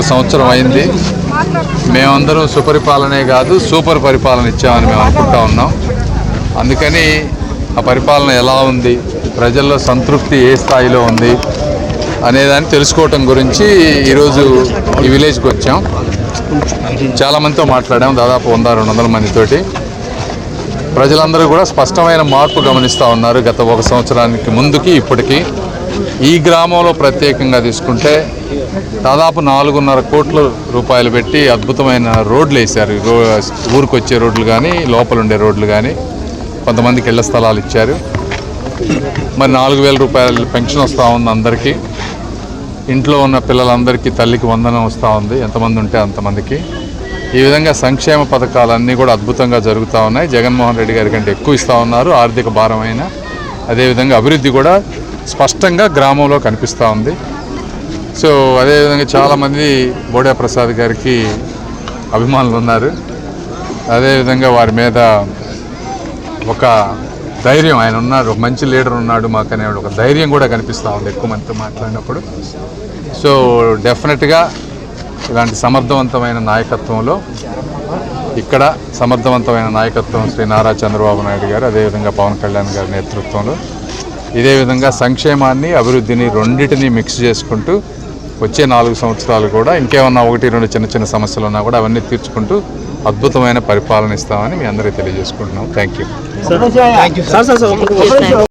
ఒక సంవత్సరం అయింది. మేమందరం సుపరిపాలనే కాదు సూపర్ పరిపాలన ఇచ్చామని మేము అనుకుంటా ఉన్నాం. అందుకని ఆ పరిపాలన ఎలా ఉంది ప్రజల్లో సంతృప్తి ఏ స్థాయిలో ఉంది అనేదాన్ని తెలుసుకోవటం గురించి ఈరోజు ఈ విలేజ్కి వచ్చాం. చాలామందితో మాట్లాడాం దాదాపు వంద రెండు వందల మందితోటి. ప్రజలందరూ కూడా స్పష్టమైన మార్పు గమనిస్తూ ఉన్నారు గత ఒక సంవత్సరానికి ముందుకి ఇప్పటికీ. ఈ గ్రామంలో ప్రత్యేకంగా తీసుకుంటే దాదాపు నాలుగున్నర కోట్ల రూపాయలు పెట్టి అద్భుతమైన రోడ్లు వేశారు. రో ఊరికి వచ్చే రోడ్లు కానీ లోపల ఉండే రోడ్లు కానీ కొంతమందికి ఇళ్ళ స్థలాలు ఇచ్చారు. మరి నాలుగు వేల రూపాయలు పెన్షన్ వస్తూ ఉంది అందరికీ. ఇంట్లో ఉన్న పిల్లలందరికీ తల్లికి వందనం వస్తూ ఉంది. ఎంతమంది ఉంటే అంతమందికి. ఈ విధంగా సంక్షేమ పథకాలన్నీ కూడా అద్భుతంగా జరుగుతూ ఉన్నాయి. జగన్మోహన్ రెడ్డి గారి కంటే ఎక్కువ ఇస్తూ ఉన్నారు. ఆర్థిక భారమైన. అదేవిధంగా అభివృద్ధి కూడా స్పష్టంగా గ్రామంలో కనిపిస్తూ ఉంది. సో అదేవిధంగా చాలామంది బోడే ప్రసాద్ గారికి అభిమానులు ఉన్నారు. అదేవిధంగా వారి మీద ఒక ధైర్యం ఆయన ఉన్నారు ఒక మంచి లీడర్ ఉన్నాడు మాకు అనే ఒక ధైర్యం కూడా కనిపిస్తూ ఉంది ఎక్కువ మందితో మాట్లాడినప్పుడు. సో డెఫినెట్గా ఇలాంటి సమర్థవంతమైన నాయకత్వంలో ఇక్కడ సమర్థవంతమైన నాయకత్వం శ్రీ నారా చంద్రబాబు నాయుడు గారు అదేవిధంగా పవన్ కళ్యాణ్ గారి నేతృత్వంలో ఇదే విధంగా సంక్షేమాన్ని అభివృద్ధిని రెండింటిని మిక్స్ చేసుకుంటూ వచ్చే నాలుగు సంవత్సరాలు కూడా ఇంకేమన్నా ఒకటి రెండు చిన్న చిన్న సమస్యలు ఉన్నా కూడా అవన్నీ తీర్చుకుంటూ అద్భుతమైన పరిపాలన ఇస్తామని మీ అందరికీ తెలియజేసుకుంటున్నాం. Thank you sir sir sir